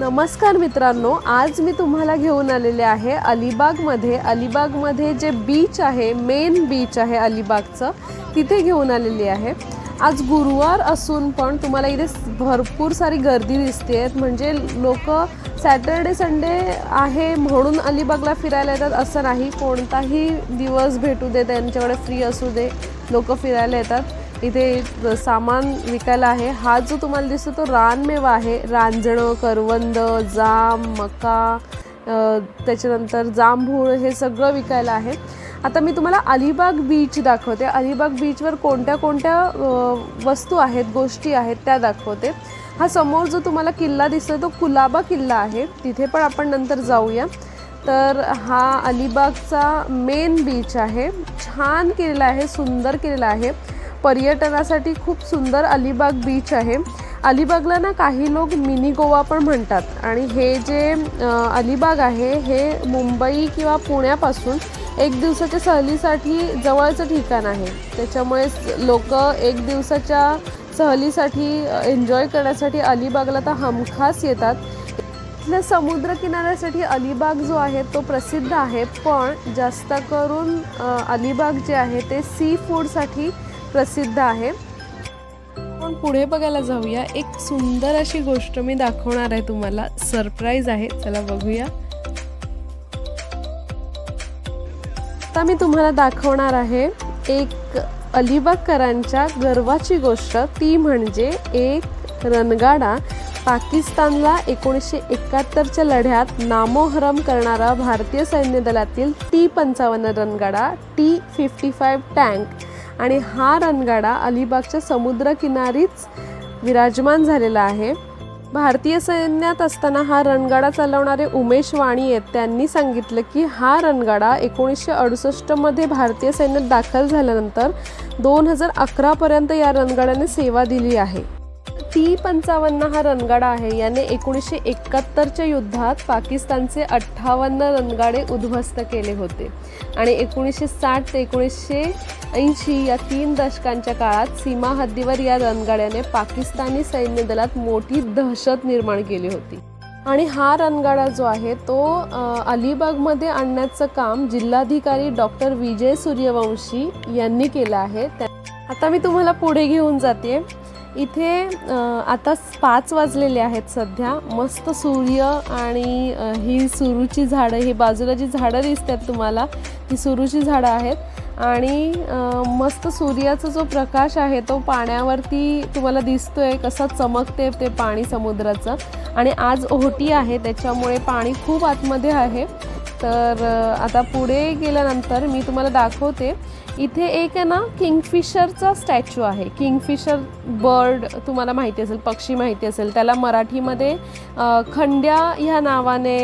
नमस्कार मित्रांनो आज मी तुम्हाला घेऊन आलेले आहे अलिबागमध्ये. अलिबागमध्ये जे बीच आहे मेन बीच आहे अलिबागचं तिथे घेऊन आलेली आहे. आज गुरुवार असून पण तुम्हाला इथे भरपूर सारी गर्दी दिसते आहेत म्हणजे लोक सॅटर्डे संडे आहे म्हणून अलिबागला फिरायला येतात असं नाही. कोणताही दिवस भेटू दे त्यांच्याकडे फ्री असू दे लोक फिरायला येतात. इथे सामान विकायला आहे. हा जो तुम्हाला दिसतो तो रानमेवा आहे. रांजणं करवंद जाम मका त्याच्यानंतर जांभूळ हे सगळं विकायला आहे. आता मी तुम्हाला अलिबाग बीच दाखवते. अलिबाग बीचवर कोणत्या कोणत्या वस्तू आहेत गोष्टी आहेत त्या दाखवते. हा समोर जो तुम्हाला किल्ला दिसतो तो कुलाबा किल्ला आहे. तिथे पण आपण नंतर जाऊया. तर हा अलिबागचा मेन बीच आहे. छान केलेला आहे सुंदर केलेला आहे. पर्यटनासाठी खूप सुंदर अलिबाग बीच आहे. अलिबागला ना काही लोक मिनी गोवा पण म्हणतात. आणि हे जे अलिबाग आहे हे मुंबई किंवा पुण्यापासून एक दिवसाच्या सहलीसाठी जवळचं ठिकाण आहे. त्याच्यामुळे लोक एक दिवसाच्या सहलीसाठी एन्जॉय करण्यासाठी अलिबागला तर हमखास येतात. इथल्या समुद्रकिनाऱ्यासाठी अलिबाग जो आहे तो प्रसिद्ध आहे. पण जास्त करून अलिबाग जे आहे ते सी फूडसाठी प्रसिद्ध आहे. पण पुढे बघायला जाऊया. एक सुंदर अशी गोष्ट मी दाखवणार आहे तुम्हाला. सरप्राईज आहे. चला बघूया. आता मी तुम्हाला दाखवणार आहे एक अलिबागकरांच्या गर्वाची गोष्ट. ती म्हणजे एक रणगाडा पाकिस्तानला एकोणीसशे एकाहत्तरच्या लढ्यात नामोहरम करणारा भारतीय सैन्य दलातील टी पंचावन्न रणगाडा टी फिफ्टी फाईव्ह टँक आणि हा रणगाडा अलिबागच्या समुद्रकिनारीच विराजमान झालेला आहे. भारतीय सैन्यात असताना हा रणगाडा चालवणारे उमेश वाणी आहेत त्यांनी सांगितलं की हा रणगाडा एकोणीसशे अडुसष्टमध्ये भारतीय सैन्यात दाखल झाल्यानंतर दोन हजार अकरापर्यंत या रणगाड्याने सेवा दिली आहे. टी पंचावन्न हा रणगाडा आहे. याने एकोणीसशे एकाहत्तरच्या युद्धात पाकिस्तानचे अठ्ठावन्न रणगाडे उद्ध्वस्त केले होते. आणि एकोणीसशे साठ ते एकोणीसशे ऐंशी या तीन दशकांच्या काळात सीमा हद्दीवर या रणगाड्याने पाकिस्तानी सैन्य दलात मोठी दहशत निर्माण केली होती. आणि हा रणगाडा जो आहे तो अलिबागमध्ये आणण्याचं काम जिल्हाधिकारी डॉक्टर विजय सूर्यवंशी यांनी केलं आहे. त्या- आता मी तुम्हाला पुढे घेऊन जाते. इथे आता पाच वाजलेले आहेत सध्या. मस्त सूर्य आणि ही सुरूची झाडं ही बाजूला जी झाडं दिसतात तुम्हाला ती सुरूची झाडं आहेत. आणि मस्त सूर्याचा जो प्रकाश आहे तो पाण्यावरती तुम्हाला दिसतोय कसा चमकते ते पाणी समुद्राचं. आणि आज ओहोटी आहे त्याच्यामुळे पाणी खूप आतमध्ये आहे. तर आता पुढे गेल्यानंतर मी तुम्हाला दाखवते. इथे एक आहे ना किंगफिशरचा स्टॅच्यू आहे. किंगफिशर बर्ड तुम्हाला माहिती असेल पक्षी माहिती असेल. त्याला मराठीमध्ये खंड्या ह्या नावाने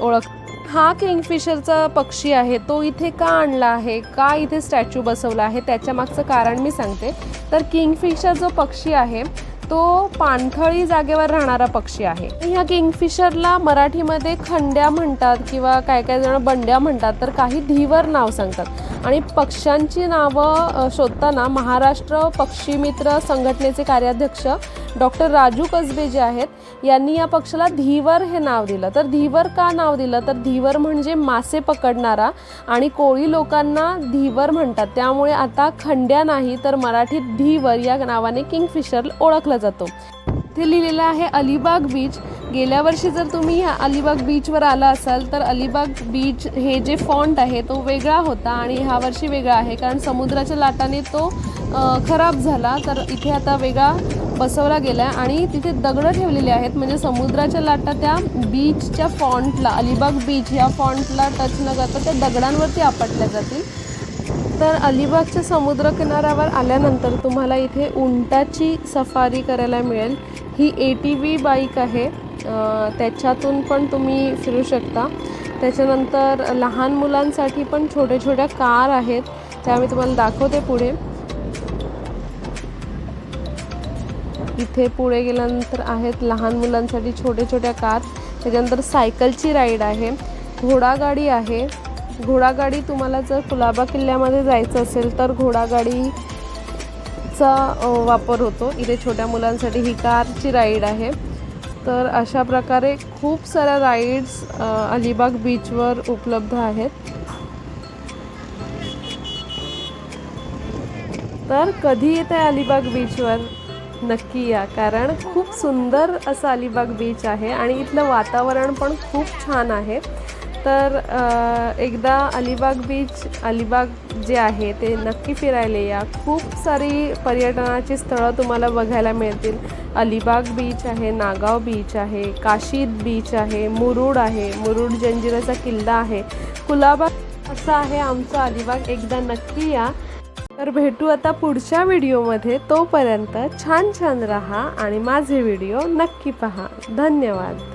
ओळख हा किंगफिशरचा पक्षी आहे. तो इथे का आणला आहे? का इथे स्टॅच्यू बसवला आहे? त्याच्यामागचं कारण मी सांगते. तर किंगफिशर जो पक्षी आहे तो पाणथळी जागेवर राहणारा पक्षी आहे. ह्या किंगफिशरला मराठीमध्ये खंड्या म्हणतात किंवा काय काय जण बंड्या म्हणतात तर काही धीवर नाव सांगतात. आणि पक्ष्यांची नावं शोधताना महाराष्ट्र पक्षी मित्र संघटनेचे कार्याध्यक्ष डॉक्टर राजू कसबे जे आहेत यांनी या पक्षाला धीवर हे नाव दिलं. तर धीवर का नाव दिलं? तर धीवर म्हणजे मासे पकडणारा आणि कोळी लोकांना धीवर म्हणतात. त्यामुळे आता खंड्या नाही तर मराठीत धीवर या नावाने किंगफिशर ओळखलं जातो. इथे लिहिलेलं आहे अलिबाग बीच गेल्या वर्षी जर तुम्ही ह्या अलिबाग बीचवर आला असाल तर अलिबाग बीच हे जे फॉन्ट आहे तो वेगळा होता आणि ह्या वर्षी वेगळा आहे. कारण समुद्राच्या लाटाने तो खराब झाला तर इथे आता वेगळा बसवला गेला आहे आणि तिथे दगडं ठेवलेले आहेत. म्हणजे समुद्राच्या लाटा त्या बीचच्या फॉन्टला अलिबाग बीच ह्या फॉन्टला टच न करता त्या दगडांवरती आपटल्या जातील. तर अलिबागच्या समुद्रकिनाऱ्यावर आल्यानंतर तुम्हाला इथे उंटाची सफारी करायला मिळेल. ही ए टी व्ही बाईक आहे. त्याच्यातून पण तुम्ही फिरू शकता. त्याच्यानंतर लहान मुलांसाठी पण छोट्या छोट्या कार आहेत. त्या मी तुम्हाला दाखवते पुढे. इथे पुढे गेल्यानंतर आहेत लहान मुलांसाठी छोट्या छोट्या कार. त्याच्यानंतर सायकलची राईड आहे. घोडागाडी आहे. घोडागाडी तुम्हाला जर कुलाबा किल्ल्यामध्ये जायचं असेल तर घोडागाडीचा वापर होतो. इथे छोट्या मुलांसाठी ही कारची राईड आहे. तर अशा प्रकारे खूप साऱ्या राईड्स अलिबाग बीचवर उपलब्ध आहेत. तर कधी येत आहे अलिबाग बीचवर? नक्की या कारण खूप सुंदर असं अलिबाग बीच आहे आणि इथलं वातावरण पण खूप छान आहे. तर एकदा अलिबाग बीच अलिबाग जे आहे ते नक्की फिरायला या. खूप सारी पर्यटनाची स्थळं तुम्हाला बघायला मिळतील. अलिबाग बीच आहे नागाव बीच आहे काशीद बीच आहे मुरुड आहे. मुरुड जंजिराचा किल्ला आहे. कुलाबा असं आहे आमचं अलिबाग. एकदा नक्की या. तर भेटू आता पुढच्या व्हिडिओमध्ये. तोपर्यंत छान छान राहा आणि माझे व्हिडिओ नक्की पहा. धन्यवाद.